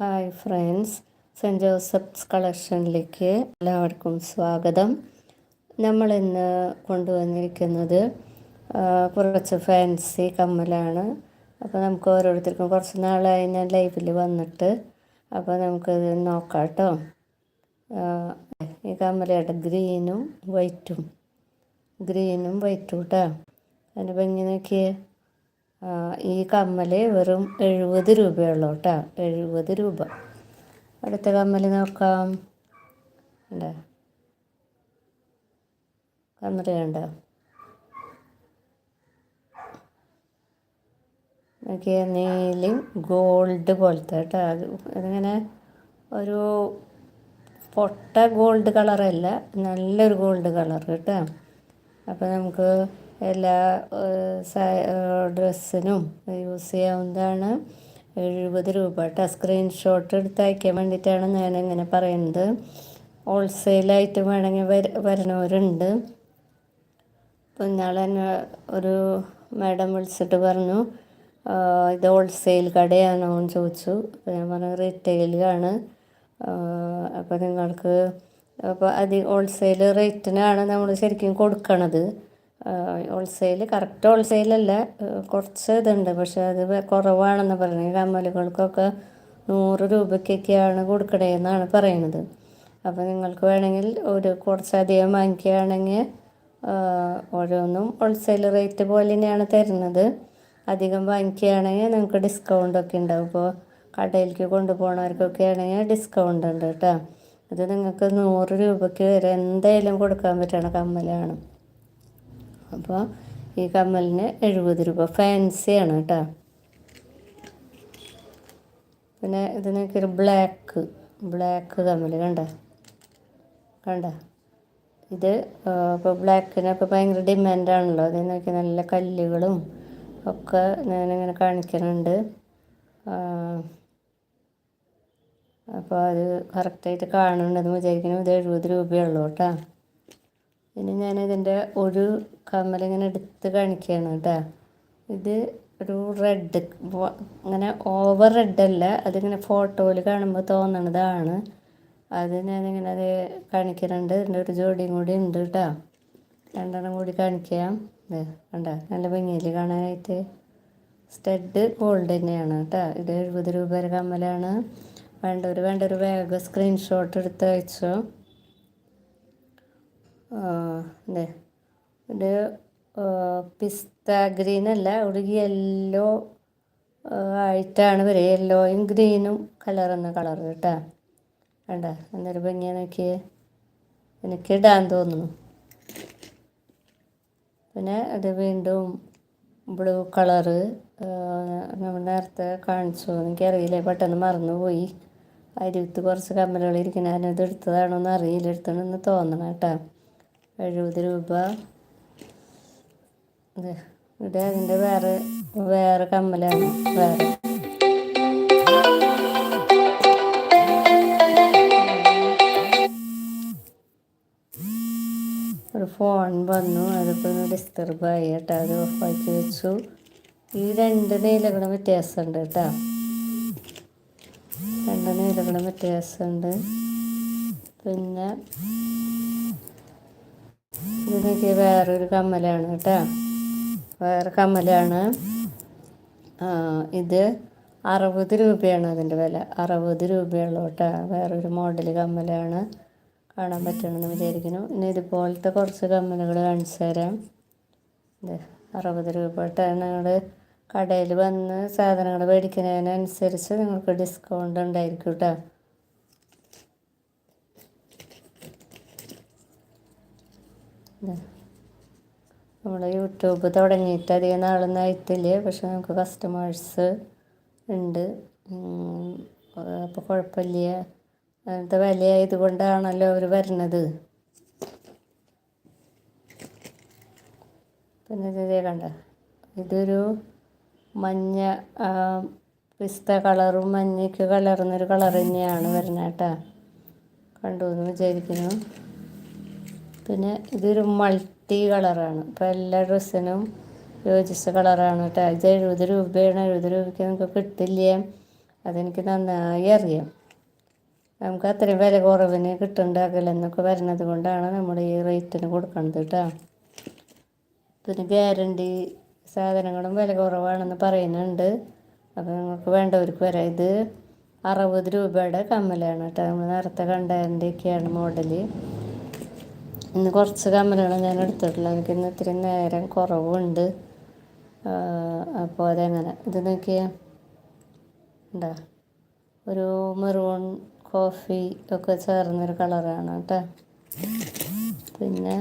Hi friends Saint Joseph's കളക്ഷനിലേക്ക് എല്ലാവർക്കും സ്വാഗതം. നമ്മൾ ഇന്ന് കൊണ്ടുവന്നിരിക്കുന്നത് കുറച്ച് ഫാൻസി കമ്മലാണ്. അപ്പോൾ നമുക്ക് ഓരോരുത്തർക്കും കുറച്ച് നാളായി ഞാൻ ലൈഫിൽ വന്നിട്ട് അപ്പോൾ നമുക്കത് നോക്കാം കേട്ടോ ഈ കമ്മലയുടെ ഗ്രീനും വൈറ്റും ഗ്രീനും വൈറ്റും കേട്ടോ അതിന്റെ ഭംഗി ഈ കമ്മൽ വെറും എഴുപത് രൂപയുള്ളൂ കേട്ടോ എഴുപത് രൂപ. അടുത്ത കമ്മൽ നോക്കാം. ഉണ്ടോ കമ്മൽ കണ്ടോ? നോക്കിയ നീലി ഗോൾഡ് പോലത്തെ കേട്ടോ. അത് അതിങ്ങനെ ഒരു പൊട്ട ഗോൾഡ് കളറല്ല നല്ലൊരു ഗോൾഡ് കളർ കേട്ടോ. അപ്പോൾ നമുക്ക് എല്ലാ ഡ്രസ്സിനും യൂസ് ചെയ്യാവുന്നതാണ്. എഴുപത് രൂപ. കേട്ടോ സ്ക്രീൻഷോട്ട് എടുത്ത് അയക്കാൻ വേണ്ടിയിട്ടാണ് ഞാൻ ഇങ്ങനെ പറയുന്നത്. ഹോൾസെയിലായിട്ട് വേണമെങ്കിൽ വര വരണവരുണ്ട് അപ്പോൾ ഇന്നാളെ എന്നെ ഒരു മാഡം വിളിച്ചിട്ട് പറഞ്ഞു "ആ, ഇത് ഹോൾസെയിൽ കടയാണോ എന്ന് ചോദിച്ചു. ഞാൻ പറഞ്ഞു റീറ്റെയിലാണ്. അപ്പോൾ നിങ്ങൾക്ക് അപ്പോൾ അത് ഹോൾസെയിൽ റേറ്റിനാണ് നമ്മൾ ശരിക്കും കൊടുക്കണത്. ഹോൾസെയിൽ കറക്റ്റ് ഹോൾസെയിലല്ല കുറച്ച് ഇതുണ്ട്. പക്ഷെ അത് കുറവാണെന്ന് പറഞ്ഞു കമ്മലുകൾക്കൊക്കെ നൂറ് രൂപയ്ക്കൊക്കെയാണ് കൊടുക്കണേന്നാണ് പറയുന്നത്. അപ്പോൾ നിങ്ങൾക്ക് വേണമെങ്കിൽ ഒരു കുറച്ചധികം വാങ്ങിക്കുകയാണെങ്കിൽ ഓരോന്നും ഹോൾസെയിൽ റേറ്റ് പോലെ തന്നെയാണ് തരുന്നത്. അധികം വാങ്ങിക്കുകയാണെങ്കിൽ നിങ്ങൾക്ക് ഡിസ്കൗണ്ട് ഒക്കെ ഉണ്ടാവും. ഇപ്പോൾ കടയിലേക്ക് കൊണ്ടുപോകണവർക്കൊക്കെ ആണെങ്കിൽ ഡിസ്കൗണ്ട് ഉണ്ട് കേട്ടോ. ഇത് നിങ്ങൾക്ക് നൂറ് രൂപയ്ക്ക് വരെ എന്തായാലും കൊടുക്കാൻ പറ്റണ കമ്മലാണ്. അപ്പോൾ ഈ കമ്മലിന് എഴുപത് രൂപ. ഫാൻസിയാണ് കേട്ടോ. പിന്നെ ഇതിനൊക്കെ ഒരു ബ്ലാക്ക് ബ്ലാക്ക് കമ്മൽ കണ്ട? കണ്ട? ഇത് ഇപ്പോൾ ബ്ലാക്കിനൊക്കെ ഭയങ്കര ഡിമാൻഡാണല്ലോ അതിനൊക്കെ നോക്കി നല്ല കല്ലുകളും ഒക്കെ ഞാനിങ്ങനെ കാണിക്കുന്നുണ്ട് അപ്പോൾ അത് കറക്റ്റായിട്ട് കാണുന്നുണ്ടെന്ന് വിചാരിക്കുന്നു. ഇത് എഴുപത് രൂപയുള്ളൂ കേട്ടോ. ഇനി ഞാൻ ഇതിന്റെ ഒരു കമ്മലിങ്ങനെ എടുത്ത് കാണിക്കുകയാണ് കേട്ടോ. ഇത് ഒരു റെഡ് ഇങ്ങനെ ഓവർ റെഡ് അല്ല അതിങ്ങനെ ഫോട്ടോയിൽ കാണുമ്പോൾ തോന്നണതാണ്. അത് ഞാനിങ്ങനെ അത് കാണിക്കുന്നുണ്ട് ഇതിന്റെ ഒരു ജോഡിയും കൂടി ഉണ്ട് കേട്ടോ. രണ്ടെണ്ണം കൂടി കാണിക്കാം. ഇത് കണ്ട? നല്ല ഭംഗിയിൽ കാണാനായിട്ട്. സ്റ്റഡ് ഗോൾഡ് തന്നെയാണ് കേട്ടോ. ഇത് എഴുപത് രൂപ വരെ കമ്മലാണ്. വേണ്ടവർ വേണ്ടൊരു വേഗം സ്ക്രീൻഷോട്ട് എടുത്ത് അയച്ചോ ഒരു പിസ്ത ഗ്രീൻ അല്ല ഒരു യെല്ലോ ആയിട്ടാണ് വരിക. യെല്ലോയും ഗ്രീനും കളർ എന്ന കളർ കേട്ടോ. വേണ്ട എന്നൊരു ഭംഗിയാ നോക്കിയേ. എനിക്ക് ഇടാൻ തോന്നുന്നു. പിന്നെ അത് വീണ്ടും ബ്ലൂ കളറ് നമ്മൾ നേരത്തെ കാണിച്ചു. എനിക്കറിയില്ല പെട്ടെന്ന് മറന്നുപോയി. അരിവിത്ത് കുറച്ച് കമ്മലുകൾ ഇരിക്കുന്ന ഞാനത് എടുത്തതാണോ എന്ന് അറിയില്ല. എടുത്തണമെന്ന് തോന്നണം കേട്ടോ. എഴുപത് രൂപ. ഇത് ഇത് അതിന്റെ വേറെ വേറെ കമ്മലാണ് വേറെ. ഒരു ഫോൺ വന്നു അതിപ്പോൾ ഡിസ്റ്റർബ് ആയി കേട്ടോ അത് ഓഫാക്കി വെച്ചു. ഈ രണ്ട് നീലകളും വ്യത്യാസമുണ്ട് കേട്ടോ. രണ്ട് നീലകളും വ്യത്യാസമുണ്ട്. പിന്നെ ഇതിനൊക്കെ വേറൊരു കമ്മലാണ് കേട്ടോ. വേറെ കമ്മലാണ്. ഇത് അറുപത് രൂപയാണ് അതിന്റെ വില. അറുപത് രൂപയുള്ളൂ കേട്ടോ. വേറൊരു മോഡൽ കമ്മലാണ് കാണാൻ പറ്റണമെന്ന് വിചാരിക്കുന്നു. ഇനി ഇതുപോലത്തെ കുറച്ച് കമ്മലുകൾ കാണിച്ചു തരാം. ഇത് അറുപത് രൂപ കേട്ടോ. നിങ്ങൾ കടയിൽ വന്ന് സാധനങ്ങൾ മേടിക്കുന്നതിനനുസരിച്ച് നിങ്ങൾക്ക് ഡിസ്കൗണ്ട് ഉണ്ടായിരിക്കും കേട്ടോ. നമ്മൾ യൂട്യൂബ് തുടങ്ങിയിട്ട് അധികം നാളൊന്നും ആയിട്ടില്ല. പക്ഷെ നമുക്ക് കസ്റ്റമേഴ്സ് ഉണ്ട്. അപ്പോൾ കുഴപ്പമില്ല. അങ്ങനത്തെ വിലയായത് കൊണ്ടാണല്ലോ അവർ വരുന്നത്. പിന്നെ ഇതേ കണ്ട. ഇതൊരു മഞ്ഞ പിസ്ത കളറും മഞ്ഞയ്ക്ക് കലർന്നൊരു കളർ തന്നെയാണ് വരുന്നത് കേട്ടോ. കണ്ടു എന്ന് വിചാരിക്കുന്നു. പിന്നെ ഇതൊരു മൾട്ടി കളറാണ് ഇപ്പോൾ എല്ലാ ഡ്രസ്സിനും യോജിച്ച കളറാണ് കേട്ടോ ഇത് എഴുപത് രൂപയാണ്. എഴുപത് രൂപയ്ക്ക് നമുക്ക് കിട്ടില്ല? അതെനിക്ക് നന്നായി അറിയാം. നമുക്ക് അത്രയും വില കുറവിന് കിട്ടുന്നുണ്ടാകില്ലെന്നൊക്കെ വരുന്നത് കൊണ്ടാണ് നമ്മൾ ഈ റേറ്റിന് കൊടുക്കുന്നത് കേട്ടോ പിന്നെ ഗ്യാരണ്ടി സാധനങ്ങളും വില കുറവാണെന്ന് പറയുന്നുണ്ട്. അപ്പോൾ നിങ്ങൾക്ക് വേണ്ടവർക്ക് വരാം. ഇത് അറുപത് രൂപയുടെ കമ്മലാണ് കേട്ടോ നമ്മൾ നേരത്തെ കണ്ടതിന്റെയൊക്കെയാണ് മോഡൽ ഇന്ന് കുറച്ച് കമ്മലുകൾ ഞാൻ എടുത്തിട്ടുള്ളൂ. എനിക്ക് ഇന്ന് ഇത്തിരി നേരം കുറവുണ്ട്. അപ്പോൾ അതെങ്ങനെ? ഇത് നോക്കിയാൽ ഉണ്ടോ ഒരു മെറൂൺ കോഫി ഒക്കെ ചേർന്നൊരു കളറാണ് കേട്ടോ. പിന്നെ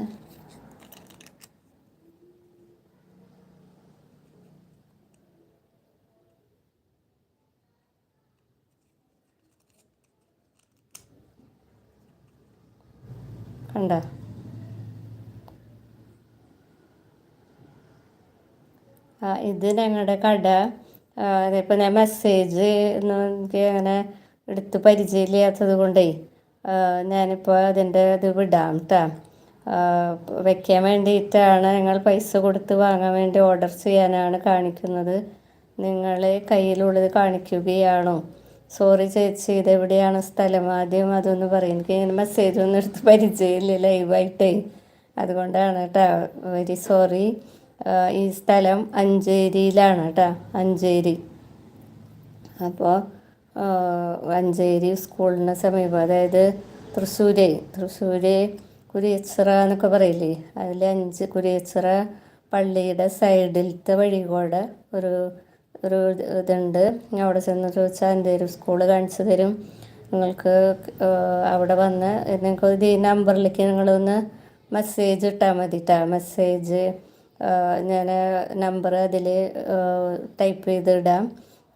കണ്ട? ഇത് ഞങ്ങളുടെ കട. ഇപ്പം ഞാൻ മെസ്സേജ് എനിക്ക് അങ്ങനെ എടുത്ത് പരിചയമില്ലാത്തത് കൊണ്ടേ ഞാനിപ്പോൾ അതിന്റെ ഇത് വിടാം കേട്ടോ വെക്കാൻ വേണ്ടിയിട്ടാണ് ഞങ്ങൾ പൈസ കൊടുത്ത് വാങ്ങാൻ വേണ്ടി ഓർഡർ ചെയ്യാനാണ് കാണിക്കുന്നത്. നിങ്ങൾ കയ്യിലുള്ളത് കാണിക്കുകയാണോ? സോറി ചേച്ചി ഇതെവിടെയാണ് സ്ഥലം ആദ്യം അതൊന്ന് പറയും. എനിക്ക് ഇങ്ങനെ മെസ്സേജ് ഒന്നും എടുത്ത് പരിചയമില്ല ലൈവായിട്ടേ അതുകൊണ്ടാണ് കേട്ടോ വെരി സോറി ഈ സ്ഥലം അഞ്ചേരിയിലാണ് കേട്ടോ അഞ്ചേരി. അപ്പോൾ അഞ്ചേരി സ്കൂളിന് സമീപം അതായത് തൃശ്ശൂര് തൃശ്ശൂര് കുരിയച്ചിറ എന്നൊക്കെ പറയില്ലേ അതിൽ അഞ്ച് കുരിയച്ചിറ പള്ളിയുടെ സൈഡിലത്തെ വഴി കൂടെ ഒരു ഒരു ഇതുണ്ട്. അവിടെ ചെന്ന് ചോദിച്ചാൽ എന്തേലും സ്കൂൾ കാണിച്ചു തരും. നിങ്ങൾക്ക് അവിടെ വന്ന് നിങ്ങൾക്ക് ഈ നമ്പറിലേക്ക് നിങ്ങളൊന്ന് മെസ്സേജ് ഇട്ടാൽ മതി മെസ്സേജ് ഞാൻ നമ്പർ അതിൽ ടൈപ്പ് ചെയ്തിടാം.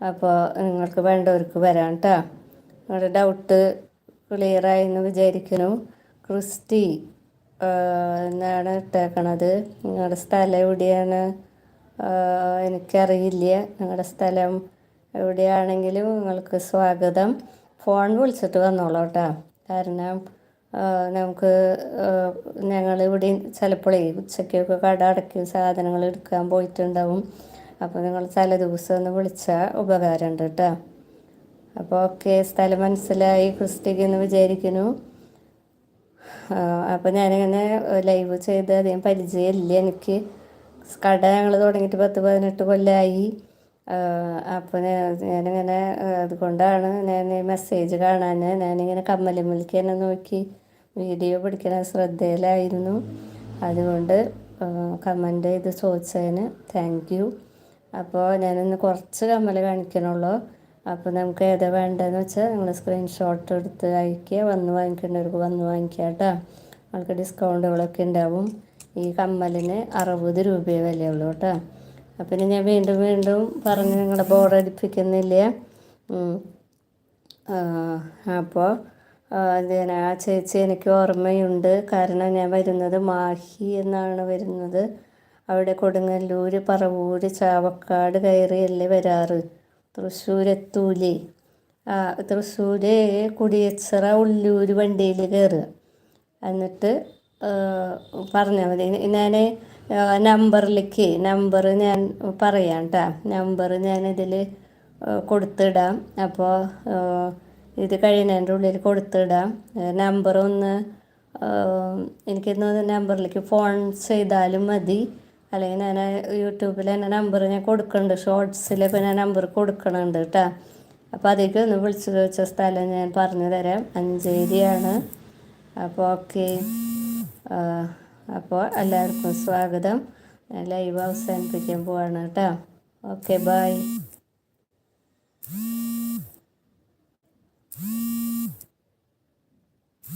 അപ്പോൾ നിങ്ങൾക്ക് വേണ്ടവർക്ക് വരാം കേട്ടോ നിങ്ങളുടെ ഡൗട്ട് ക്ലിയറായി എന്ന് വിചാരിക്കുന്നു. ക്രിസ്റ്റി എന്നാണ് ഇട്ടേക്കണത്. നിങ്ങളുടെ സ്ഥലം എവിടെയാണ്? എനിക്കറിയില്ല. നിങ്ങളുടെ സ്ഥലം എവിടെയാണെങ്കിലും നിങ്ങൾക്ക് സ്വാഗതം. ഫോൺ വിളിച്ചിട്ട് വന്നോളൂ കേട്ടോ കാരണം നമുക്ക് ഞങ്ങളിവിടെ ചിലപ്പോഴേ ഉച്ചയ്ക്കൊക്കെ കട അടയ്ക്കും സാധനങ്ങൾ എടുക്കാൻ പോയിട്ടുണ്ടാവും. അപ്പോൾ നിങ്ങൾ തലേ ദിവസം ഒന്ന് വിളിച്ചാൽ ഉപകാരമുണ്ട് കേട്ടോ. അപ്പോൾ ഓക്കെ സ്ഥലം മനസ്സിലായി ക്രിസ്റ്റിക്ക് എന്ന് വിചാരിക്കുന്നു. അപ്പോൾ ഞാനിങ്ങനെ ലൈവ് ചെയ്ത് അധികം പരിചയമില്ല എനിക്ക്. കട ഞങ്ങൾ തുടങ്ങിയിട്ട് പത്ത് പതിനെട്ട് കൊല്ലമായി അപ്പോൾ ഞാനിങ്ങനെ അതുകൊണ്ടാണ് ഞാൻ മെസ്സേജ് കാണാൻ ഞാനിങ്ങനെ കമ്മലിമ്മലിക്ക് തന്നെ നോക്കി. വീഡിയോ പിടിക്കണ ശ്രദ്ധയിലായിരുന്നു. അതുകൊണ്ട് കമന്റ് ചെയ്ത് ചോദിച്ചതിന് താങ്ക് യു അപ്പോൾ ഞാനിന്ന് കുറച്ച് കമ്മൽ കാണിക്കണുള്ളൂ. അപ്പോൾ നമുക്ക് ഏതാ വേണ്ടതെന്ന് വെച്ചാൽ നിങ്ങൾ സ്ക്രീൻഷോട്ട് എടുത്ത് അയക്കുക വന്ന് വാങ്ങിക്കേണ്ടവർക്ക് വന്ന് വാങ്ങിക്കുക കേട്ടോ. ഡിസ്കൗണ്ടുകളൊക്കെ ഉണ്ടാവും. ഈ കമ്മലിന് അറുപത് രൂപയെ വിലയുള്ളൂ കേട്ടോ. അപ്പം ഞാൻ വീണ്ടും വീണ്ടും പറഞ്ഞ് നിങ്ങളെ ബോർഡടിപ്പിക്കുന്നില്ല അപ്പോൾ എന്തിനാ ആ ചേച്ചി എനിക്ക് ഓർമ്മയുണ്ട്. കാരണം ഞാൻ വരുന്നത് മാഹി എന്നാണ് വരുന്നത്. അവിടെ കൊടുങ്ങല്ലൂർ പറവൂർ ചാവക്കാട് കയറിയല്ലേ വരാറ്. തൃശ്ശൂർ എത്തൂലേ. തൃശ്ശൂർ കുടിയച്ചിറ ഉള്ളൂർ വണ്ടിയിൽ കയറുക. എന്നിട്ട് പറഞ്ഞാൽ മതി. ഞാൻ നമ്പറിലേക്ക് നമ്പർ ഞാൻ പറയാം കേട്ടോ നമ്പർ ഞാനിതിൽ കൊടുത്തിടാം. അപ്പോൾ ഇത് കഴിയുന്നതിന്റെ ഉള്ളിൽ കൊടുത്തിടാം. നമ്പർ ഒന്ന് എനിക്കിന്ന് നമ്പറിലേക്ക് ഫോൺ ചെയ്താലും മതി. അല്ലെങ്കിൽ ഞാൻ യൂട്യൂബിൽ തന്നെ നമ്പർ ഞാൻ കൊടുക്കുന്നുണ്ട്. ഷോർട്സിലൊക്കെ ഞാൻ നമ്പർ കൊടുക്കണുണ്ട് കേട്ടോ. അപ്പോൾ അതേക്ക് ഒന്ന് വിളിച്ച് ചോദിച്ച സ്ഥലം ഞാൻ പറഞ്ഞു തരാം. അഞ്ചേരിയാണ്. അപ്പോൾ ഓക്കെ. അപ്പോൾ എല്ലാവർക്കും സ്വാഗതം. ലൈവ് അവസാനിപ്പിക്കാൻ പോവാണ് കേട്ടോ. Okay bye Mm-hmm.